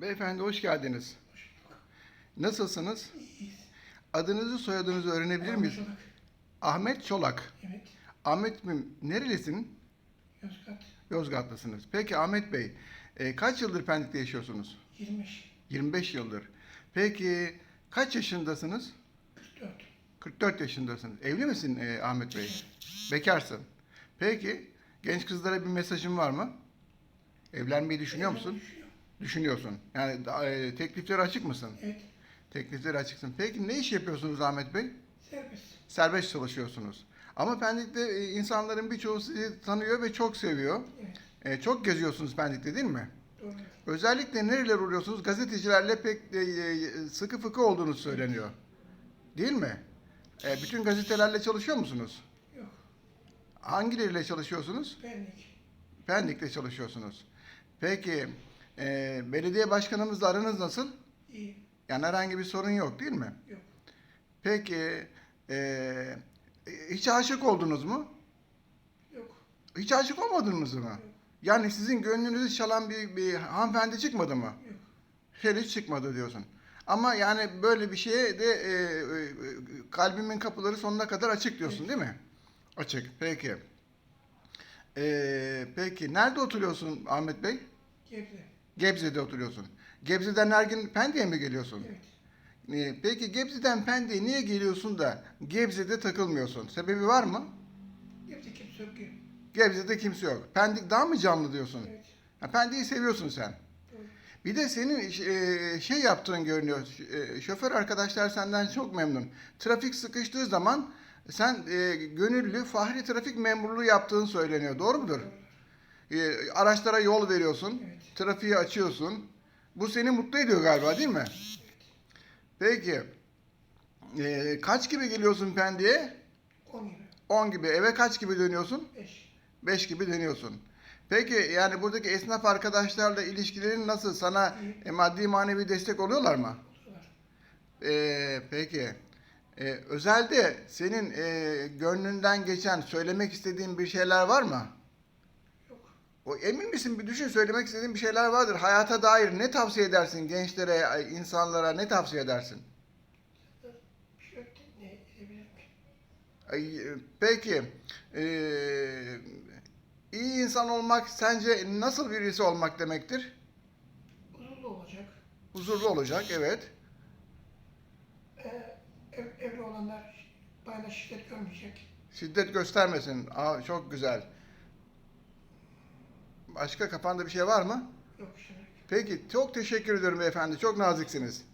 Beyefendi hoş geldiniz. Nasılsınız? İyiyiz. Adınızı soyadınızı öğrenebilir miyiz? Çolak. Ahmet Çolak. Evet. Ahmet mi? Nerelisin? Yozgat. Yozgatlısınız. Peki Ahmet Bey, e, kaç yıldır Pendik'te yaşıyorsunuz? 25. 25 yıldır. Peki kaç yaşındasınız? 44. 44 yaşındasınız. Evli misin e, Ahmet Bey? Bekarsın. Peki genç kızlara bir mesajın var mı? Evlenmeyi düşünüyor musun? Düşünüyorum. Düşünüyorsun. Yani e, tekliflere açık mısın? Evet. Teklifleri açıksın. Peki ne iş yapıyorsunuz Ahmet Bey? Serbest. Serbest çalışıyorsunuz. Ama Pendik'te e, insanların birçoğu sizi tanıyor ve çok seviyor. Evet. E, çok geziyorsunuz Pendik'te değil mi? Doğru. Özellikle nereler uğruyorsunuz? Gazetecilerle pek e, e, sıkı fıkı olduğunuz söyleniyor. Değil mi? E, bütün gazetelerle çalışıyor musunuz? Yok. Hangileriyle çalışıyorsunuz? Benlik. Pendik'te çalışıyorsunuz. Peki e, belediye başkanımızla aranız nasıl? İyi. Yani herhangi bir sorun yok değil mi? Yok. Peki e, hiç aşık oldunuz mu? Yok. Hiç aşık olmadınız mı? Yok. Yani sizin gönlünüzü çalan bir, bir hanımefendi çıkmadı mı? Yok. Henüz çıkmadı diyorsun. Ama yani böyle bir şeye de e, e, kalbimin kapıları sonuna kadar açık diyorsun değil mi? Açık. Peki. E, peki nerede oturuyorsun Ahmet Bey? Gebze. Gebze'de oturuyorsun. Gebze'den her gün Pendik'e mi geliyorsun? Evet. E, peki Gebze'den Pendik'e niye geliyorsun da Gebze'de takılmıyorsun? Sebebi var mı? Gebze kimse yok ki. Gebze'de kimse yok. Pendik daha mı canlı diyorsun? Evet. Ha, Pendik'i seviyorsun sen. Bir de senin e, şey yaptığın görünüyor. E, Şoför arkadaşlar senden çok memnun. Trafik sıkıştığı zaman sen e, gönüllü fahri trafik memurluğu yaptığın söyleniyor. Doğru mudur? Doğru. E, araçlara yol veriyorsun. Evet. Trafiği açıyorsun. Bu seni mutlu ediyor galiba değil mi? Peki. E, kaç gibi geliyorsun Pendik'e? 10 gibi. 10 gibi. Eve kaç gibi dönüyorsun? 5. 5 gibi dönüyorsun. Peki yani buradaki esnaf arkadaşlarla ilişkilerin nasıl? Sana e, maddi manevi destek oluyorlar mı? Oturular. Ee, peki. Ee, özelde senin e, gönlünden geçen, söylemek istediğin bir şeyler var mı? O emin misin? Bir düşün, söylemek istediğin bir şeyler vardır. Hayata dair ne tavsiye edersin gençlere, insanlara ne tavsiye edersin? Peki, ee, iyi insan olmak sence nasıl birisi olmak demektir? Huzurlu olacak. Huzurlu olacak, evet. Ee, ev, evli olanlar bayana şiddet görmeyecek. Şiddet göstermesin. Aa, çok güzel. Başka kafanda bir şey var mı? Yok şimdi. Peki, çok teşekkür ediyorum beyefendi. Çok naziksiniz.